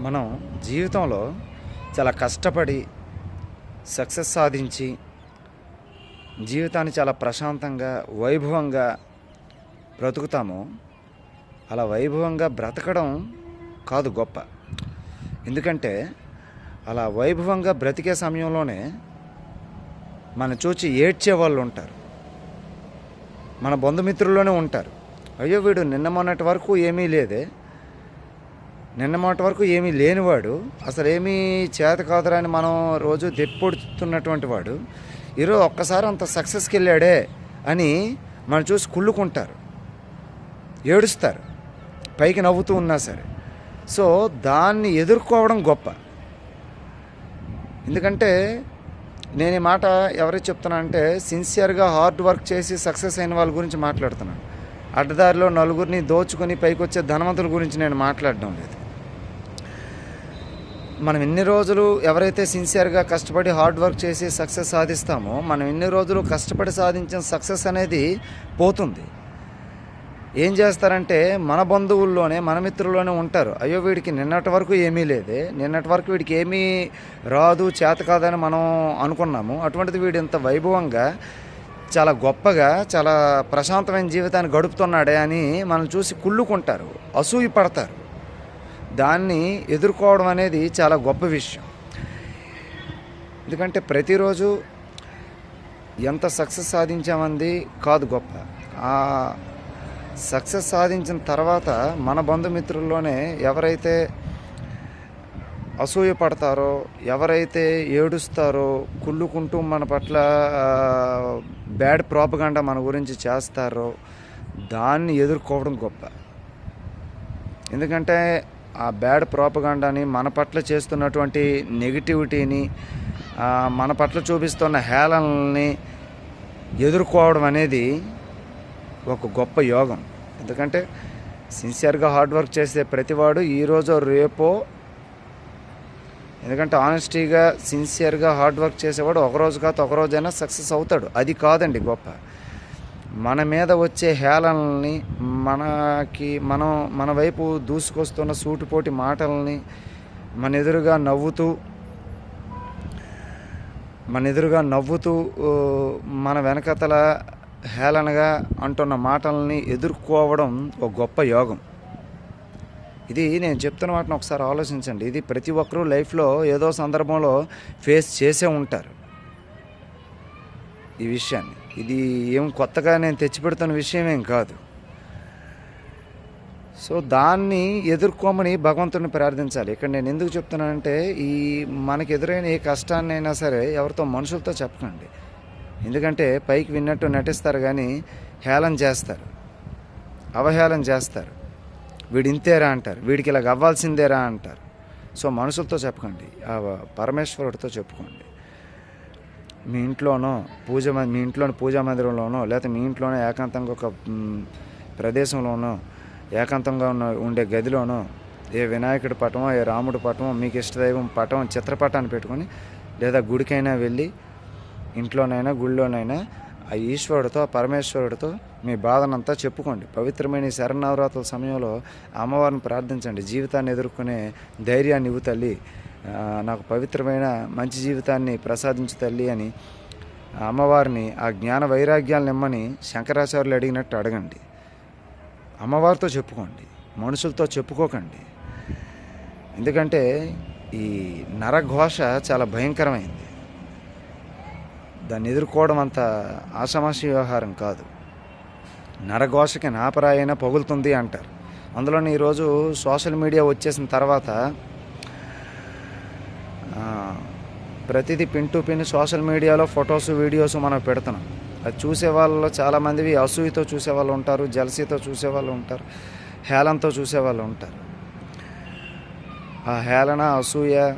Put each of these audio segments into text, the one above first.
మనం జీవితంలో చాలా కష్టపడి సక్సెస్ సాధించి జీవితాన్ని చాలా ప్రశాంతంగా వైభవంగా బ్రతుకుతాము అలా వైభవంగా బ్రతకడం కాదు గొప్ప. ఎందుకంటే అలా వైభవంగా బ్రతికే సమయంలోనే మన చూచి ఏడ్చే వాళ్ళు ఉంటారు. మన బంధుమిత్రుల్లోనే ఉంటారు. అయ్యో వీడు నిన్న మొన్నటి వరకు ఏమీ లేదే. నిన్న మాట వరకు ఏమీ లేనివాడు అసలు ఏమీ చేత కాదురా అని మనం రోజు దెప్పొడుతున్నటువంటి వాడు. ఈరోజు ఒక్కసారి అంత సక్సెస్కి వెళ్ళాడే అని మనం చూసి కుళ్ళుకుంటారు ఏడుస్తారు పైకి నవ్వుతూ ఉన్నా సరే. సో దాన్ని ఎదుర్కోవడం గొప్ప. ఎందుకంటే నేను ఈ మాట ఎవరికి చెప్తున్నా అంటే సిన్సియర్గా హార్డ్ వర్క్ చేసి సక్సెస్ అయిన వాళ్ళ గురించి మాట్లాడుతున్నాను. అడ్డదారిలో నలుగురిని దోచుకొని పైకి వచ్చే ధనవంతుల గురించి నేను మాట్లాడడం లేదు. మనం ఎన్ని రోజులు ఎవరైతే సిన్సియర్గా కష్టపడి హార్డ్ వర్క్ చేసి సక్సెస్ సాధిస్తామో మనం ఎన్ని రోజులు కష్టపడి సాధించిన సక్సెస్ అనేది పోతుంది. ఏం చేస్తారంటే మన బంధువుల్లోనే మన మిత్రుల్లోనే ఉంటారు. అయ్యో వీడికి నిన్నటి వరకు ఏమీ లేదే నిన్నటి వరకు వీడికి ఏమీ రాదు చేత కాదని మనం అనుకున్నాము. అటువంటిది వీడు ఇంత వైభవంగా చాలా గొప్పగా చాలా ప్రశాంతమైన జీవితాన్ని గడుపుతున్నాడే అని మనం చూసి కుళ్ళుకుంటారు అసూయ పడతారు దాన్ని ఎదుర్కోవడం అనేది చాలా గొప్ప విషయం. ఎందుకంటే ప్రతిరోజు ఎంత సక్సెస్ సాధించామంది కాదు గొప్ప. ఆ సక్సెస్ సాధించిన తర్వాత మన బంధుమిత్రుల్లోనే ఎవరైతే అసూయ పడతారో ఎవరైతే ఏడుస్తారో కుళ్ళుకుంటూ మన పట్ల బ్యాడ్ ప్రాపగండా మన గురించి చేస్తారో దాన్ని ఎదుర్కోవడం గొప్ప. ఎందుకంటే ఆ బ్యాడ్ ప్రాపగాండాని మన పట్ల చేస్తున్నటువంటి నెగిటివిటీని మన పట్ల చూపిస్తున్న హేళనల్ని ఎదుర్కోవడం అనేది ఒక గొప్ప యోగం. ఎందుకంటే సిన్సియర్గా హార్డ్ వర్క్ చేసే ప్రతివాడు ఈరోజు రేపో ఎందుకంటే ఆనెస్టీగా సిన్సియర్గా హార్డ్ వర్క్ చేసేవాడు ఒకరోజు కాదు ఒకరోజైనా సక్సెస్ అవుతాడు. అది కాదండి గొప్ప. మన మీద వచ్చే హేళనల్ని మనకి మనం మన వైపు దూసుకొస్తున్న సూటిపోటి మాటల్ని మన ఎదురుగా నవ్వుతూ మన ఎదురుగా నవ్వుతూ మన వెనకతల హేళనగా అంటున్న మాటల్ని ఎదుర్కోవడం ఒక గొప్ప యోగం. ఇది నేను చెప్తున్న వాటిని ఒకసారి ఆలోచించండి. ఇది ప్రతి ఒక్కరూ లైఫ్లో ఏదో సందర్భంలో ఫేస్ చేసే ఉంటారు ఈ విషయాన్ని. ఇది ఏం కొత్తగా నేను తెచ్చిపెడుతున్న విషయం ఏం కాదు. సో దాన్ని ఎదుర్కోమని భగవంతుడిని ప్రార్థించాలి. ఇక్కడ నేను ఎందుకు చెప్తున్నానంటే ఈ మనకు ఎదురైన ఏ కష్టాన్నైనా సరే ఎవరితో మనుషులతో చెప్పకండి. ఎందుకంటే పైకి విన్నట్టు నటిస్తారు కానీ హేళన చేస్తారు. అవహేళన చేస్తారు. వీడి ఇంతేరా అంటారు. వీడికి ఇలాగ అవ్వాల్సిందేరా అంటారు. సో మనుషులతో చెప్పకండి. పరమేశ్వరుడితో చెప్పుకోండి. మీ ఇంట్లోనో పూజ మీ ఇంట్లోని పూజా మందిరంలోనో లేకపోతే మీ ఇంట్లోనే ఏకాంతంగా ఒక ప్రదేశంలోనో ఏకాంతంగా ఉన్న ఉండే గదిలోనో ఏ వినాయకుడి పటమో ఏ రాముడి పటమో మీకు ఇష్టదైవం పటం చిత్రపటాన్ని పెట్టుకొని లేదా గుడికైనా వెళ్ళి ఇంట్లోనైనా గుళ్ళోనైనా ఆ ఈశ్వరుడితో పరమేశ్వరుడితో మీ బాధనంతా చెప్పుకోండి. పవిత్రమైన శరణవరాత్రుల సమయంలో అమ్మవారిని ప్రార్థించండి. జీవితాన్ని ఎదుర్కొనే ధైర్యాన్ని ఇవ్వు తల్లి. నాకు పవిత్రమైన మంచి జీవితాన్ని ప్రసాదించు తల్లి అని అమ్మవారిని ఆ జ్ఞాన వైరాగ్యాలను ఇమ్మని శంకరాచార్యులు అడిగినట్టు అడగండి. అమ్మవారితో చెప్పుకోండి మనుషులతో చెప్పుకోకండి. ఎందుకంటే ఈ నరఘోష చాలా భయంకరమైంది. దాన్ని ఎదుర్కోవడం అంత ఆషమాషి వ్యవహారం కాదు. నరఘోషకి నాపరాయన పగులుతుంది అంటారు. అందులోని ఈరోజు సోషల్ మీడియా వచ్చేసిన తర్వాత ఆ, ప్రతిదీ పిన్ టు పిన్ సోషల్ మీడియాలో ఫొటోస్ వీడియోస్ మనం పెడుతున్నాం. అది చూసే వాళ్ళలో చాలామంది అసూయతో చూసే వాళ్ళు ఉంటారు జలసీతో చూసే వాళ్ళు ఉంటారు హేళనతో చూసే వాళ్ళు ఉంటారు. ఆ హేళన అసూయ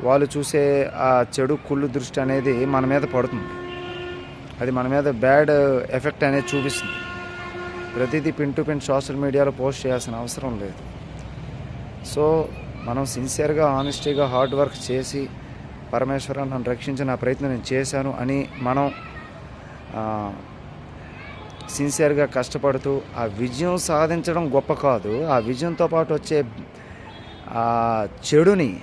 వాళ్ళు చూసే ఆ చెడు కుళ్ళు దృష్టి అనేది మన మీద పడుతుంది. అది మన మీద బ్యాడ్ ఎఫెక్ట్ అనేది చూపిస్తుంది. ప్రతిదీ పిన్ టు పిన్ సోషల్ మీడియాలో పోస్ట్ చేయాల్సిన అవసరం లేదు. సో మనం సిన్సియర్గా ఆనెస్టీగా హార్డ్ వర్క్ చేసి పరమేశ్వరం నన్ను రక్షించి నా ప్రయత్నం నేను చేశాను అని మనం సిన్సియర్గా కష్టపడుతూ ఆ విజయం సాధించడం గొప్ప కాదు. ఆ విజయంతో పాటు వచ్చే ఆ చెడుని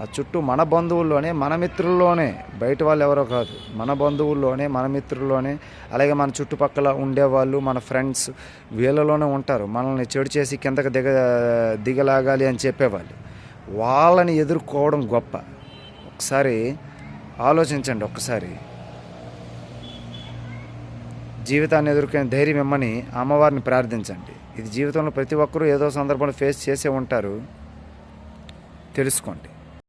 ఆ చుట్టూ మన బంధువుల్లోనే మన మిత్రుల్లోనే బయట వాళ్ళు ఎవరో కాదు మన బంధువుల్లోనే మన మిత్రుల్లోనే అలాగే మన చుట్టుపక్కల ఉండేవాళ్ళు మన ఫ్రెండ్స్ వీళ్ళలోనే ఉంటారు. మనల్ని చెడు చేసి కిందకి దిగ దిగలాగాలి అని చెప్పేవాళ్ళు. వాళ్ళని ఎదుర్కోవడం గొప్ప. ఒకసారి ఆలోచించండి ఒక్కసారి జీవితాన్ని ఎదుర్కొనే ధైర్యం ఇమ్మని అమ్మవారిని ప్రార్థించండి. ఇది జీవితంలో ప్రతి ఒక్కరూ ఏదో సందర్భంలో ఫేస్ చేసే ఉంటారు. తెలుసుకోండి.